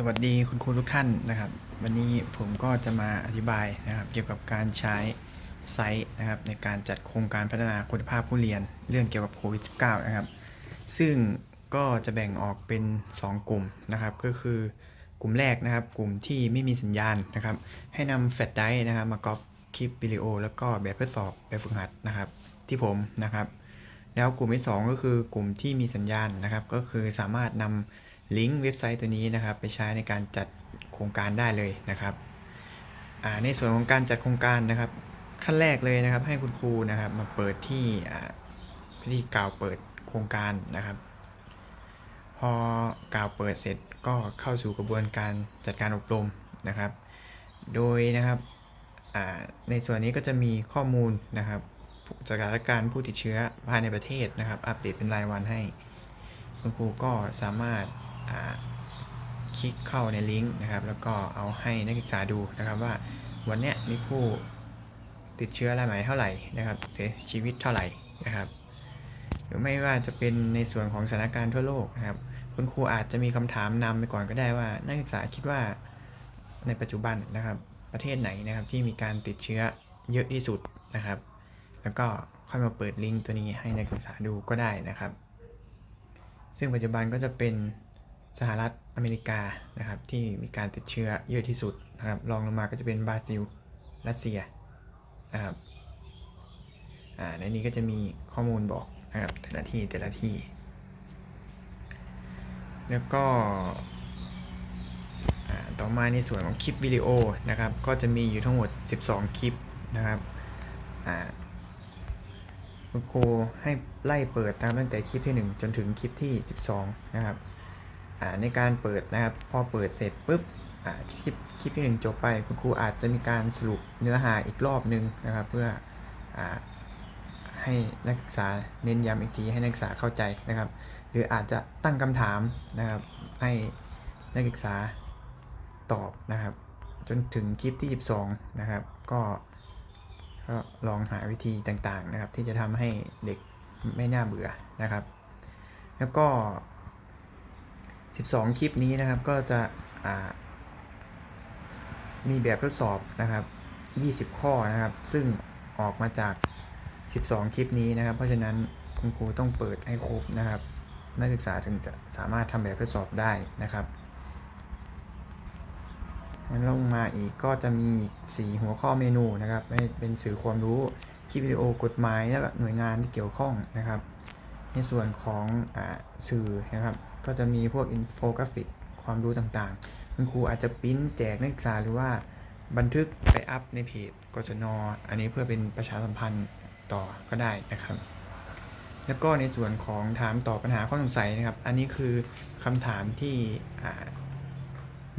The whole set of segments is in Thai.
สวัสดีคุณครูทุกท่านนะครับ วันนี้ผมก็จะมาอธิบายนะครับ เกี่ยวกับการใช้ไซต์นะครับในการจัดโครงการพัฒนาคุณภาพผู้เรียนเรื่องเกี่ยวกับโควิด -19 นะครับ ซึ่งก็จะแบ่งออกเป็น 2 กลุ่มนะครับ ก็คือกลุ่มแรกนะครับ กลุ่มที่ไม่มีสัญญาณนะครับ ให้นำแฟลชไดร์นะครับ มาก๊อปคลิปวิดีโอ แล้วก็แบบทดสอบแบบฝึกหัดนะครับ ที่ผมนะครับ แล้วกลุ่มที่ 2 ก็คือกลุ่มที่มีสัญญาณนะครับ ก็คือสามารถนำ ลิงก์เว็บไซต์ตัวนี้นะครับ ไปใช้ในการจัดโครงการได้เลยนะครับในส่วนของการจัดโครงการนะครับ ขั้นแรกเลยนะครับ ให้คุณครูนะครับ มาเปิดที่พิธีกล่าวเปิดโครงการนะครับ พอกล่าวเปิดเสร็จก็เข้าสู่กระบวนการจัดการอบรมนะครับ โดยนะครับในส่วนนี้ก็จะมีข้อมูลนะครับสถานการณ์ผู้ติดเชื้อภายในประเทศนะครับ อัปเดตเป็นรายวันให้ คุณครูก็สามารถ คลิกเข้าในลิงก์นะครับ แล้วก็เอาให้นักศึกษาดูนะครับว่าวันนี้มีผู้ติดเชื้อรายใหม่เท่าไหร่นะครับ เสียชีวิตเท่าไหร่นะครับ หรือไม่ว่าจะเป็นในส่วนของสถานการณ์ทั่วโลกนะครับ คุณครูอาจจะมีคำถามนำไปก่อนก็ได้ว่านักศึกษาคิดว่าในปัจจุบันนะครับ ประเทศไหนนะครับที่มีการติดเชื้อเยอะที่สุดนะครับ แล้วก็ค่อยมาเปิดลิงก์ตัวนี้ให้นักศึกษาดูก็ได้นะครับ ซึ่งปัจจุบันก็จะเป็น สหรัฐอเมริกานะครับที่มีการติดเชื้อเยอะที่สุดนะครับรองลงมาก็จะเป็นบราซิลรัสเซียนะครับอ่าในนี้ก็จะมีข้อมูลบอกนะครับแต่ละที่แต่ละที่ แล้วก็ต่อมาในส่วนของคลิปวิดีโอนะครับ ก็จะมีอยู่ทั้งหมด 12 คลิปนะครับคุณครูให้ไล่เปิดนะครับตั้งแต่คลิปที่ 1 จนถึงคลิปที่ 12 นะครับ ในการเปิดนะครับ พอเปิดเสร็จปุ๊บคลิปคลิปที่1จบไป คุณครูอาจจะมีการสรุปเนื้อหาอีกรอบหนึ่งนะครับ เพื่ออให้นักศึกษาเน้นย้ำอีกทีให้นักศึกษาเข้าใจนะครับ หรืออาจจะตั้งคำถามนะครับ ให้นักศึกษาตอบนะครับ จนถึงคลิปที่ 12 นะครับ ก็ก็ลองหาวิธีต่างๆนะครับ ที่จะทำให้เด็กไม่น่าเบื่อนะครับ แล้วก็ 12 คลิปนี้นะครับก็จะมีแบบทดสอบนะครับ 20 ข้อนะครับ ซึ่งออกมาจาก 12 คลิปนี้นะครับ เพราะฉะนั้นคุณครูต้องเปิดให้ครบนะครับ นักศึกษาถึงจะสามารถทำแบบทดสอบได้นะครับงั้นลงมาอีกก็จะมีสีหัวข้อเมนูนะครับให้เป็นสื่อความรู้คลิปวิดีโอกฎหมายและหน่วยงานที่เกี่ยวข้องนะครับ ในส่วนของอสื่อนะครับ ก็จะมีพวกอินโฟกราฟิกความรู้ต่างๆ คุณครูอาจจะปริ้นแจกนักศึกษาหรือว่าบันทึกไปอัพในเพจกศนออันนี้เพื่อเป็นประชาสัมพันธ์ต่อก็ได้นะครับ แล้วก็ในส่วนของถามตอบปัญหาข้อสงสัยนะครับ อันนี้คือคำถามที่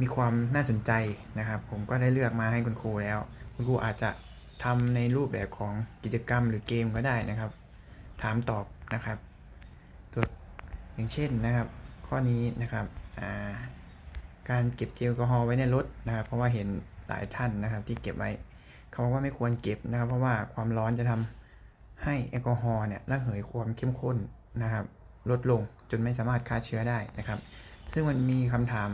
มีความน่าสนใจนะครับ ผมก็ได้เลือกมาให้คุณครูแล้ว คุณครูอาจจะทำในรูปแบบของกิจกรรมหรือเกมก็ได้นะครับ ถามตอบนะครับตัวอย่างเช่นนะครับ ข้อนี้นะครับการเก็บเจลแอลกอฮอล์ไว้ในรถนะครับ เพราะว่าเห็นหลายท่านนะครับที่เก็บไว้เขาบอกว่าไม่ควรเก็บนะครับ เพราะว่าความร้อนจะทำให้แอลกอฮอล์เนี่ยระเหยความเข้มข้นนะครับ ลดลงจนไม่สามารถฆ่าเชื้อได้นะครับ ซึ่งมันมีคำถาม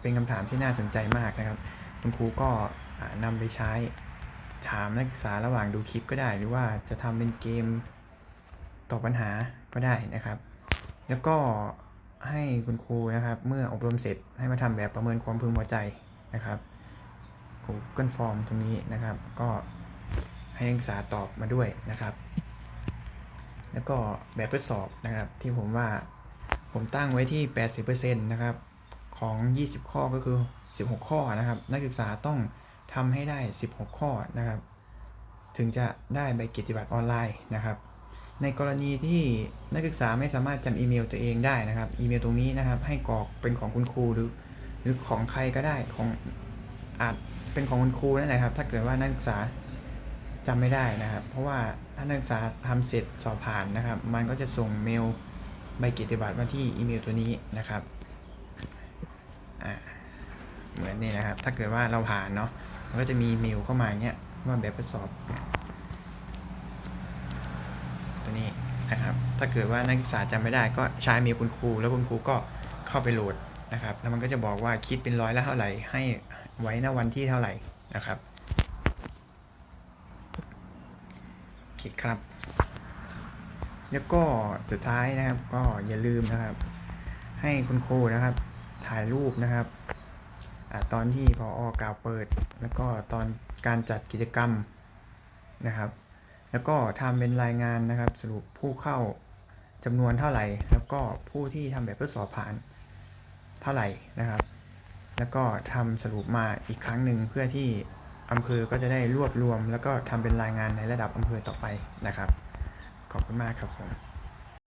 เป็นคำถามที่น่าสนใจมากนะครับ คุณครูก็อ่านำไปใช้ถามนักศึกษาระหว่างดูคลิปก็ได้ หรือว่าจะทำเป็นเกมตอบปัญหาก็ได้นะครับ แล้วก็ให้คุณครูนะครับ เมื่ออบรมเสร็จให้มาทำแบบประเมินความพึงพอใจนะครับ Google Form ตรงนี้นะครับ ก็ให้นักศึกษาตอบมาด้วยนะครับ แล้วก็แบบทดสอบนะครับ ที่ผมว่าผมตั้งไว้ที่ 80%นะครับของ 20 ข้อก็คือ 16 ข้อนะครับ นักศึกษาต้องทำให้ได้ 16 ข้อนะครับ ถึงจะได้ใบเกียรติบัตรออนไลน์นะครับ ในกรณีที่นักศึกษาไม่สามารถจำอีเมลตัวเองได้นะครับ อีเมลตรงนี้นะครับ ให้กรอกเป็นของคุณครูหรือ หรือของใครก็ได้ของอาจเป็นของคุณครูนั่นแหละครับ ถ้าเกิดว่านักศึกษาจำไม่ได้นะครับ เพราะว่าถ้านักศึกษาทำเสร็จสอบผ่านนะครับ มันก็จะส่งเมลใบเกียรติบัตรมาที่อีเมลตัวนี้นะครับเหมือนนี่นะครับ ถ้าเกิดว่าเราผ่านเนาะมันก็จะมีเมลเข้ามาเงี้ยว่าแบบทดสอบเนี้นะครับถ้าเกิดว่านักศึกษาจำไม่ได้ก็ใช้มลคุณครู แล้วคุณครูก็เข้าไปโหลดนะครับแล้วมันก็จะบอกว่าคิดเป็นร้อยละเท่าไหร่ให้ไว้ณวันที่เท่าไหร่นะครับโอเคครับ แล้วก็สุดท้ายนะครับก็อย่าลืมนะครับ ให้คุณครูนะครับถ่ายรูปนะครับอตอนที่พออกล่าวเปิด แล้วก็ตอนการจัดกิจกรรมนะครับ แล้วก็ทำเป็นรายงานนะครับ สรุปผู้เข้าจำนวนเท่าไหร่ แล้วก็ผู้ที่ทำแบบทดสอบผ่านเท่าไหร่นะครับ แล้วก็ทำสรุปมาอีกครั้งหนึ่งเพื่อที่อำเภอก็จะได้รวบรวม แล้วก็ทำเป็นรายงานในระดับอำเภอต่อไปนะครับ ขอบคุณมากครับผม